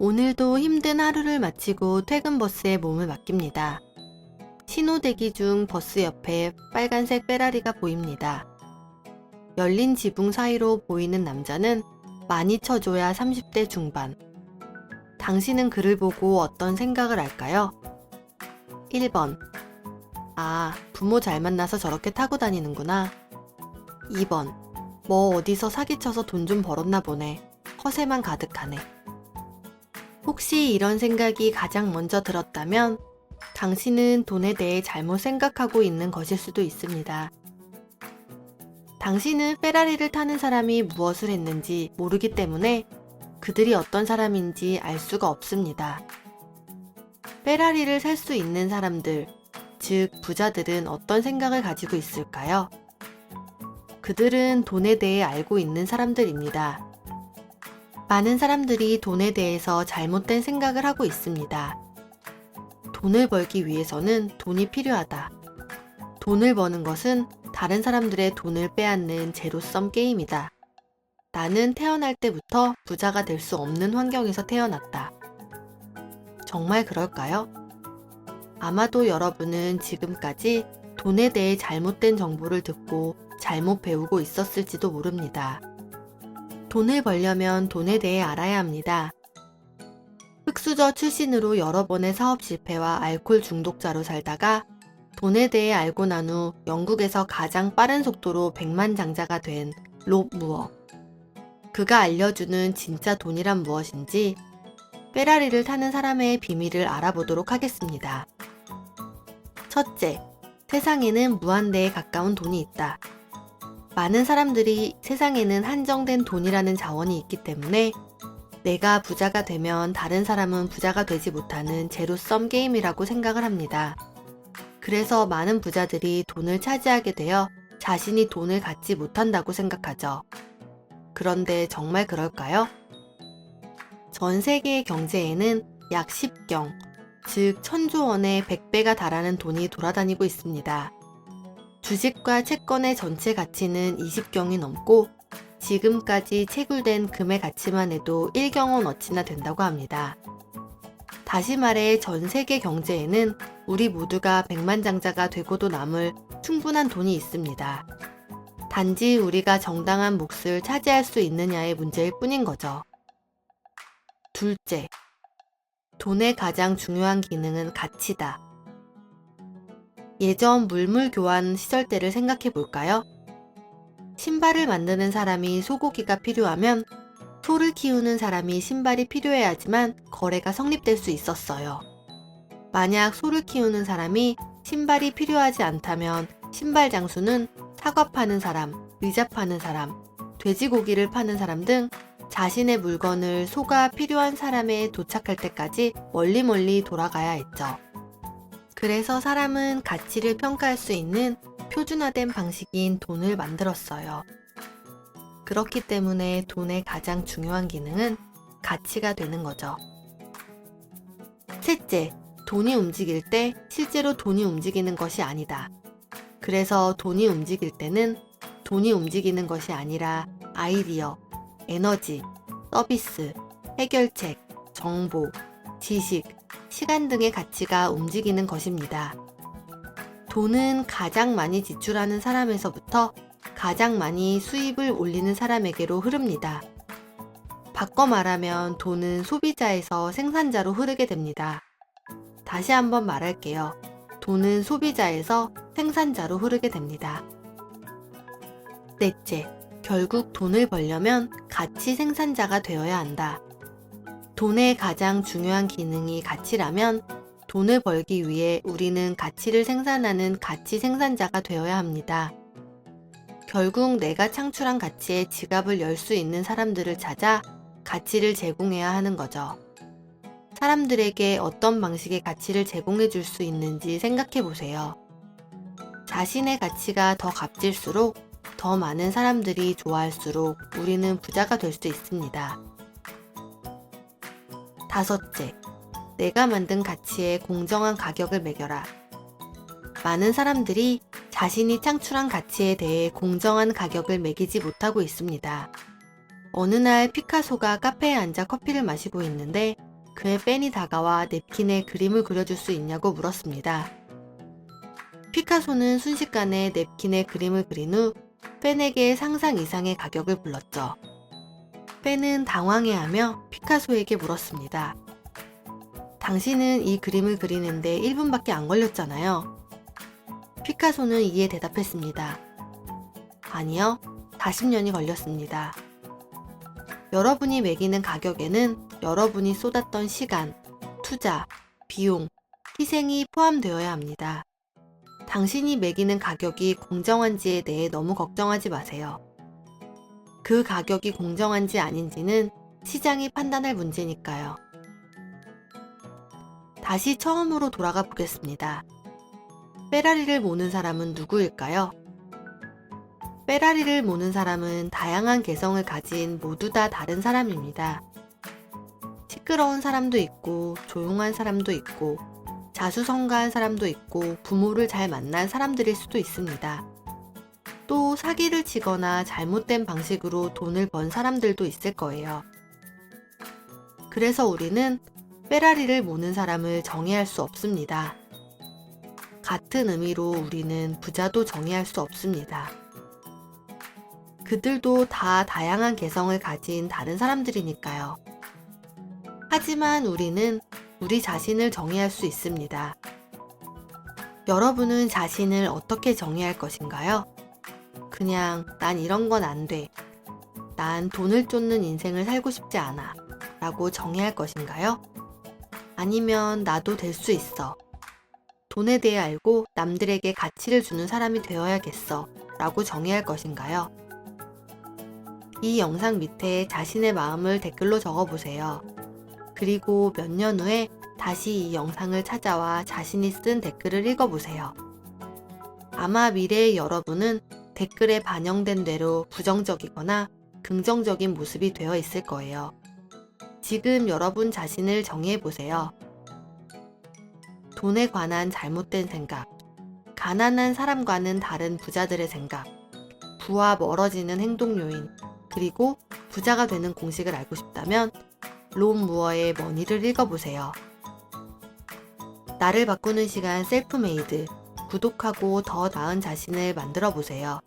오늘도 힘든 하루를 마치고 퇴근 버스에 몸을 맡깁니다. 신호 대기 중 버스 옆에 빨간색 페라리가 보입니다. 열린 지붕 사이로 보이는 남자는 많이 쳐줘야 30대 중반. 당신은 그를 보고 어떤 생각을 할까요? 1번. 아, 부모 잘 만나서 저렇게 타고 다니는구나. 2번. 뭐 어디서 사기쳐서 돈 좀 벌었나 보네. 허세만 가득하네. 혹시 이런 생각이 가장 먼저 들었다면 당신은 돈에 대해 잘못 생각하고 있는 것일 수도 있습니다. 당신은 페라리를 타는 사람이 무엇을 했는지 모르기 때문에 그들이 어떤 사람인지 알 수가 없습니다. 페라리를 살 수 있는 사람들, 즉 부자들은 어떤 생각을 가지고 있을까요? 그들은 돈에 대해 알고 있는 사람들입니다. 많은 사람들이 돈에 대해서 잘못된 생각을 하고 있습니다. 돈을 벌기 위해서는 돈이 필요하다. 돈을 버는 것은 다른 사람들의 돈을 빼앗는 제로섬 게임이다. 나는 태어날 때부터 부자가 될 수 없는 환경에서 태어났다. 정말 그럴까요? 아마도 여러분은 지금까지 돈에 대해 잘못된 정보를 듣고 잘못 배우고 있었을지도 모릅니다. 돈을 벌려면 돈에 대해 알아야 합니다. 흑수저 출신으로 여러 번의 사업 실패와 알코올 중독자로 살다가 돈에 대해 알고 난 후 영국에서 가장 빠른 속도로 백만장자가 된 롭 무어. 그가 알려주는 진짜 돈이란 무엇인지 페라리를 타는 사람의 비밀을 알아보도록 하겠습니다. 첫째, 세상에는 무한대에 가까운 돈이 있다. 많은 사람들이 세상에는 한정된 돈이라는 자원이 있기 때문에 내가 부자가 되면 다른 사람은 부자가 되지 못하는 제로섬 게임이라고 생각을 합니다. 그래서 많은 부자들이 돈을 차지하게 되어 자신이 돈을 갖지 못한다고 생각하죠. 그런데 정말 그럴까요? 전 세계의 경제에는 약 10경, 즉 천조 원의 100배가 달하는 돈이 돌아다니고 있습니다. 주식과 채권의 전체 가치는 20경이 넘고 지금까지 채굴된 금의 가치만 해도 1경원 어치나 된다고 합니다. 다시 말해 전 세계 경제에는 우리 모두가 백만장자가 되고도 남을 충분한 돈이 있습니다. 단지 우리가 정당한 몫을 차지할 수 있느냐의 문제일 뿐인 거죠. 둘째, 돈의 가장 중요한 기능은 가치다. 예전 물물 교환 시절 때를 생각해 볼까요? 신발을 만드는 사람이 소고기가 필요하면 소를 키우는 사람이 신발이 필요해야지만 거래가 성립될 수 있었어요. 만약 소를 키우는 사람이 신발이 필요하지 않다면 신발 장수는 사과 파는 사람, 의자 파는 사람, 돼지고기를 파는 사람 등 자신의 물건을 소가 필요한 사람에 도착할 때까지 멀리 멀리 돌아가야 했죠. 그래서 사람은 가치를 평가할 수 있는 표준화된 방식인 돈을 만들었어요. 그렇기 때문에 돈의 가장 중요한 기능은 가치가 되는 거죠. 셋째, 돈이 움직일 때 실제로 돈이 움직이는 것이 아니다. 그래서 돈이 움직일 때는 돈이 움직이는 것이 아니라 아이디어, 에너지, 서비스, 해결책, 정보, 지식, 시간 등의 가치가 움직이는 것입니다. 돈은 가장 많이 지출하는 사람에서부터 가장 많이 수입을 올리는 사람에게로 흐릅니다. 바꿔 말하면 돈은 소비자에서 생산자로 흐르게 됩니다. 다시 한번 말할게요. 돈은 소비자에서 생산자로 흐르게 됩니다. 넷째, 결국 돈을 벌려면 가치 생산자가 되어야 한다. 돈의 가장 중요한 기능이 가치라면 돈을 벌기 위해 우리는 가치를 생산하는 가치 생산자가 되어야 합니다. 결국 내가 창출한 가치에 지갑을 열 수 있는 사람들을 찾아 가치를 제공해야 하는 거죠. 사람들에게 어떤 방식의 가치를 제공해 줄 수 있는지 생각해 보세요. 자신의 가치가 더 값질수록 더 많은 사람들이 좋아할수록 우리는 부자가 될 수 있습니다. 다섯째, 내가 만든 가치에 공정한 가격을 매겨라. 많은 사람들이 자신이 창출한 가치에 대해 공정한 가격을 매기지 못하고 있습니다. 어느 날 피카소가 카페에 앉아 커피를 마시고 있는데 그의 팬이 다가와 냅킨에 그림을 그려줄 수 있냐고 물었습니다. 피카소는 순식간에 냅킨에 그림을 그린 후 팬에게 상상 이상의 가격을 불렀죠. 팬은 당황해하며 피카소에게 물었습니다. 당신은 이 그림을 그리는데 1분밖에 안 걸렸잖아요. 피카소는 이에 대답했습니다. 아니요, 40년이 걸렸습니다. 여러분이 매기는 가격에는 여러분이 쏟았던 시간, 투자, 비용, 희생이 포함되어야 합니다. 당신이 매기는 가격이 공정한지에 대해 너무 걱정하지 마세요. 그 가격이 공정한지 아닌지는 시장이 판단할 문제니까요. 다시 처음으로 돌아가 보겠습니다. 페라리를 모는 사람은 누구일까요? 페라리를 모는 사람은 다양한 개성을 가진 모두 다 다른 사람입니다. 시끄러운 사람도 있고, 조용한 사람도 있고, 자수성가한 사람도 있고, 부모를 잘 만난 사람들일 수도 있습니다. 또 사기를 치거나 잘못된 방식으로 돈을 번 사람들도 있을 거예요. 그래서 우리는 페라리를 모는 사람을 정의할 수 없습니다. 같은 의미로 우리는 부자도 정의할 수 없습니다. 그들도 다 다양한 개성을 가진 다른 사람들이니까요. 하지만 우리는 우리 자신을 정의할 수 있습니다. 여러분은 자신을 어떻게 정의할 것인가요? 그냥 난 이런 건 안 돼. 난 돈을 쫓는 인생을 살고 싶지 않아. 라고 정의할 것인가요? 아니면 나도 될 수 있어. 돈에 대해 알고 남들에게 가치를 주는 사람이 되어야겠어. 라고 정의할 것인가요? 이 영상 밑에 자신의 마음을 댓글로 적어보세요. 그리고 몇 년 후에 다시 이 영상을 찾아와 자신이 쓴 댓글을 읽어보세요. 아마 미래의 여러분은 댓글에 반영된 대로 부정적이거나 긍정적인 모습이 되어 있을 거예요. 지금 여러분 자신을 정의해 보세요. 돈에 관한 잘못된 생각, 가난한 사람과는 다른 부자들의 생각, 부와 멀어지는 행동 요인, 그리고 부자가 되는 공식을 알고 싶다면 롬 무어의 머니를 읽어보세요. 나를 바꾸는 시간 셀프메이드. 구독하고 더 나은 자신을 만들어 보세요.